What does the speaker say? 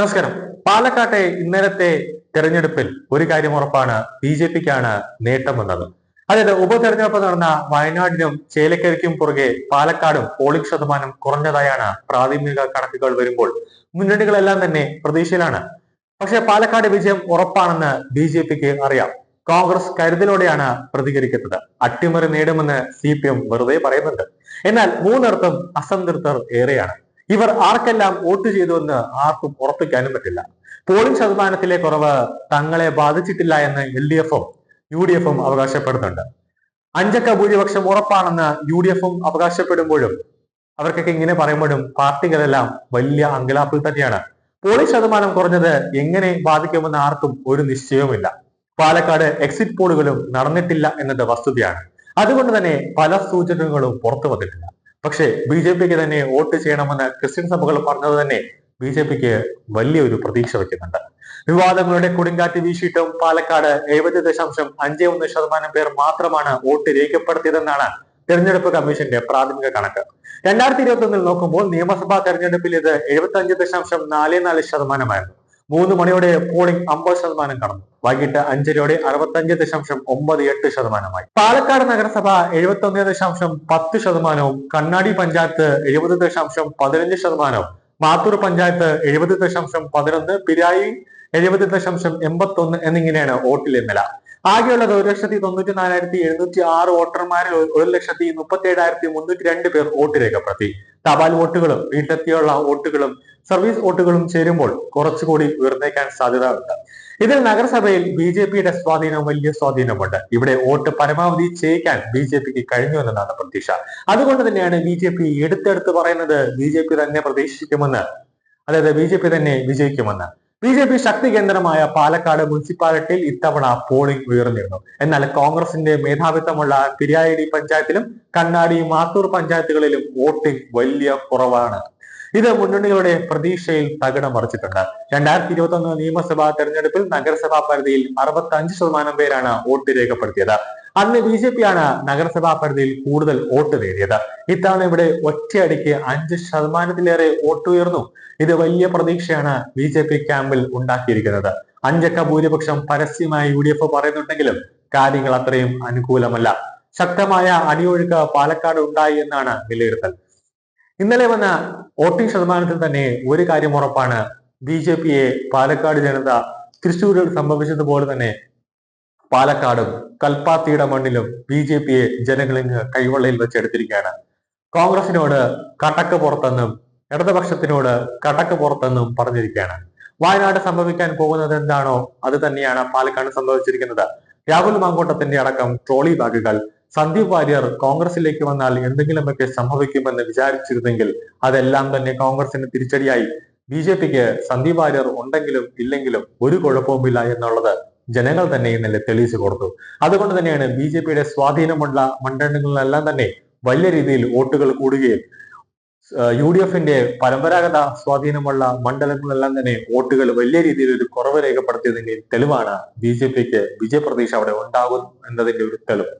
നമസ്കാരം. പാലക്കാട്ടെ ഇന്നലത്തെ തെരഞ്ഞെടുപ്പിൽ ഒരു കാര്യം ഉറപ്പാണ്. ബി ജെ പിക്കാണ് നേട്ടം വന്നത്. അതായത് ഉപതെരഞ്ഞെടുപ്പ് നടന്ന വയനാടിനും ചേലക്കരയ്ക്കും പുറകെ പാലക്കാടും പോളിംഗ് ശതമാനം കുറഞ്ഞതായാണ് പ്രാഥമിക കണക്കുകൾ വരുമ്പോൾ. മുന്നണികളെല്ലാം തന്നെ പ്രതീക്ഷയിലാണ്. പക്ഷെ പാലക്കാട് വിജയം ഉറപ്പാണെന്ന് ബി ജെ പിക്ക് അറിയാം. കോൺഗ്രസ് കരുതലോടെയാണ് പ്രതികരിക്കുന്നത്. അട്ടിമറി നേടുമെന്ന് സി പി എം വെറുതെ പറയുന്നുണ്ട്. എന്നാൽ മൂന്നിടത്തും അസംതൃപ്തർ ഏറെയാണ്. ഇവർ ആർക്കെല്ലാം വോട്ട് ചെയ്തുവെന്ന് ആർക്കും ഉറപ്പിക്കാനും പറ്റില്ല. പോളിംഗ് ശതമാനത്തിലെ കുറവ് തങ്ങളെ ബാധിച്ചിട്ടില്ല എന്ന് എൽ ഡി എഫും യു ഡി എഫും അവകാശപ്പെടുന്നുണ്ട്. അഞ്ചക്ക ഭൂരിപക്ഷം ഉറപ്പാണെന്ന് യു ഡി എഫും അവകാശപ്പെടുമ്പോഴും അവർക്കൊക്കെ ഇങ്ങനെ പറയുമ്പോഴും പാർട്ടികളെല്ലാം വലിയ അങ്കലാപ്പിൽ തന്നെയാണ്. പോളിംഗ് ശതമാനം കുറഞ്ഞത് എങ്ങനെ ബാധിക്കുമെന്ന് ആർക്കും ഒരു നിശ്ചയവുമില്ല. പാലക്കാട് എക്സിറ്റ് പോളുകളും നടന്നിട്ടില്ല എന്നത് വസ്തുതയാണ്. അതുകൊണ്ട് തന്നെ പല സൂചനകളും പുറത്തു വന്നിട്ടില്ല പക്ഷേ ബി ജെ പിക്ക് തന്നെ വോട്ട് ചെയ്യണമെന്ന് ക്രിസ്ത്യൻ സഭകൾ പറഞ്ഞത് തന്നെ ബി ജെ പിക്ക് വലിയൊരു പ്രതീക്ഷ വയ്ക്കുന്നുണ്ട് വിവാദങ്ങളുടെ കൊടുങ്കാറ്റ് വീശിയിട്ടും പാലക്കാട് എഴുപത് ദശാംശം അഞ്ച് ഒന്ന് ശതമാനം പേർ മാത്രമാണ് വോട്ട് രേഖപ്പെടുത്തിയതെന്നാണ് തെരഞ്ഞെടുപ്പ് കമ്മീഷന്റെ പ്രാഥമിക കണക്ക്. രണ്ടായിരത്തി ഇരുപത്തി ഒന്നിൽ നോക്കുമ്പോൾ നിയമസഭാ തെരഞ്ഞെടുപ്പിൽ ഇത് എഴുപത്തി അഞ്ച് ദശാംശം നാല് നാല് ശതമാനമായിരുന്നു. മൂന്ന് മണിയോടെ പോളിംഗ് അമ്പത് ശതമാനം കടന്നു. വൈകിട്ട് അഞ്ചരയോടെ അറുപത്തഞ്ച് ദശാംശം ഒമ്പത് എട്ട് ശതമാനമായി. പാലക്കാട് നഗരസഭ എഴുപത്തി ഒന്ന് ദശാംശം പത്ത് ശതമാനവും കണ്ണാടി പഞ്ചായത്ത് എഴുപത് ദശാംശം പതിനഞ്ച് ശതമാനവും മാത്തൂർ പഞ്ചായത്ത് എഴുപത് ദശാംശം പതിനൊന്ന് പിരായി എഴുപത് ദശാംശം എൺപത്തി ഒന്ന് എന്നിങ്ങനെയാണ് വോട്ടിലെ നില. ആകെയുള്ളത് ഒരു ലക്ഷത്തി തൊണ്ണൂറ്റി നാലായിരത്തി എഴുന്നൂറ്റി ആറ് വോട്ടർമാരിൽ ഒരു ലക്ഷത്തി മുപ്പത്തി ഏഴായിരത്തി മുന്നൂറ്റി രണ്ട് പേർ വോട്ട് രേഖപ്പെടുത്തി. തപാൽ വോട്ടുകളും വീട്ടിലെത്തിയുള്ള വോട്ടുകളും സർവീസ് വോട്ടുകളും ചേരുമ്പോൾ കുറച്ചുകൂടി ഉയർന്നേക്കാൻ സാധ്യത ഉണ്ട് ഇതിൽ നഗരസഭയിൽ ബി ജെ പിയുടെ സ്വാധീനം വലിയ സ്വാധീനമുണ്ട് ഇവിടെ വോട്ട് പരമാവധി ചെയ്യിക്കാൻ ബി ജെ പിക്ക് കഴിഞ്ഞു എന്നതാണ് പ്രതീക്ഷ. അതുകൊണ്ട് തന്നെയാണ് ബി ജെ പി എടുത്തെടുത്ത് പറയുന്നത് ബി ജെ പി തന്നെ പ്രതീക്ഷിക്കുമെന്ന്. അതായത് ബി ജെ പി തന്നെ വിജയിക്കുമെന്ന്. ബി ജെ പി ശക്തി കേന്ദ്രമായ പാലക്കാട് മുനിസിപ്പാലിറ്റിയിൽ ഇത്തവണ പോളിംഗ് ഉയർന്നിരുന്നു. എന്നാൽ കോൺഗ്രസിന്റെ മേധാവിത്വമുള്ള പിരിയായിടി പഞ്ചായത്തിലും കണ്ണാടി മാത്തൂർ പഞ്ചായത്തുകളിലും വോട്ടിംഗ് വലിയ കുറവാണ്. ഇത് മുന്നണികളുടെ പ്രതീക്ഷയിൽ തകിടം മറിച്ചിട്ടുണ്ട്. രണ്ടായിരത്തി ഇരുപത്തി ഒന്ന് നിയമസഭാ തെരഞ്ഞെടുപ്പിൽ നഗരസഭാ പരിധിയിൽ അറുപത്തി അഞ്ച് ശതമാനം പേരാണ് വോട്ട് രേഖപ്പെടുത്തിയത്. അന്ന് ബി ജെ പി ആണ് നഗരസഭാ പരിധിയിൽ കൂടുതൽ വോട്ട് നേടിയത്. ഇത്തവണ ഇവിടെ ഒറ്റയടിക്ക് അഞ്ച് ശതമാനത്തിലേറെ വോട്ട് ഉയർന്നു. ഇത് വലിയ പ്രതീക്ഷയാണ് ബി ജെ പി ക്യാമ്പിൽ ഉണ്ടാക്കിയിരിക്കുന്നത്. അഞ്ചക്ക ഭൂരിപക്ഷം പരസ്യമായി യു ഡി എഫ് പറയുന്നുണ്ടെങ്കിലും കാര്യങ്ങൾ അത്രയും അനുകൂലമല്ല. ശക്തമായ അടിയൊഴുക്ക് പാലക്കാട് ഉണ്ടായി എന്നാണ് വിലയിരുത്തൽ. ഇന്നലെ വന്ന വോട്ടിംഗ് ശതമാനത്തിൽ തന്നെ ഒരു കാര്യം ഉറപ്പാണ്. ബി ജെ പിയെ പാലക്കാട് ജനത തൃശ്ശൂരിൽ സംഭവിച്ചതുപോലെ തന്നെ പാലക്കാടും കൽപ്പാത്തിയുടെ മണ്ണിലും ബി ജെ പിയെ ജനങ്ങളിന്ന് കൈവെള്ളയിൽ വെച്ചെടുത്തിരിക്കുകയാണ്. കോൺഗ്രസിനോട് കടക്ക് പുറത്തെന്നും ഇടതുപക്ഷത്തിനോട് കടക്ക് പുറത്തെന്നും പറഞ്ഞിരിക്കുകയാണ്. വയനാട് സംഭവിക്കാൻ പോകുന്നത് എന്താണോ അത് തന്നെയാണ് പാലക്കാട് സംഭവിച്ചിരിക്കുന്നത്. രാഹുൽ മാങ്കോട്ടത്തിന്റെ അടക്കം ട്രോളി ബാഗുകൾ. സന്ദീപ് വാര്യർ കോൺഗ്രസിലേക്ക് വന്നാൽ എന്തെങ്കിലുമൊക്കെ സംഭവിക്കുമെന്ന് വിചാരിച്ചിരുന്നെങ്കിൽ അതെല്ലാം തന്നെ കോൺഗ്രസിന് തിരിച്ചടിയായി. ബി ജെ പിക്ക് സന്ദീപ് വാര്യർ ഉണ്ടെങ്കിലും ഇല്ലെങ്കിലും ഒരു കുഴപ്പവുമില്ല എന്നുള്ളത് ജനങ്ങൾ തന്നെ ഇന്നലെ തെളിയിച്ചു കൊടുത്തു. അതുകൊണ്ട് തന്നെയാണ് ബി ജെ പിയുടെ സ്വാധീനമുള്ള മണ്ഡലങ്ങളിലെല്ലാം തന്നെ വലിയ രീതിയിൽ വോട്ടുകൾ കൂടുകയും യു ഡി എഫിന്റെ പരമ്പരാഗത സ്വാധീനമുള്ള മണ്ഡലങ്ങളിലെല്ലാം തന്നെ വോട്ടുകൾ വലിയ രീതിയിൽ ഒരു കുറവ് രേഖപ്പെടുത്തിയതിന്റെ തെളിവാണ് ബി ജെ പിക്ക് വിജയപ്രതീക്ഷ അവിടെ ഉണ്ടാകും എന്നതിന്റെ ഒരു തെളിവ്.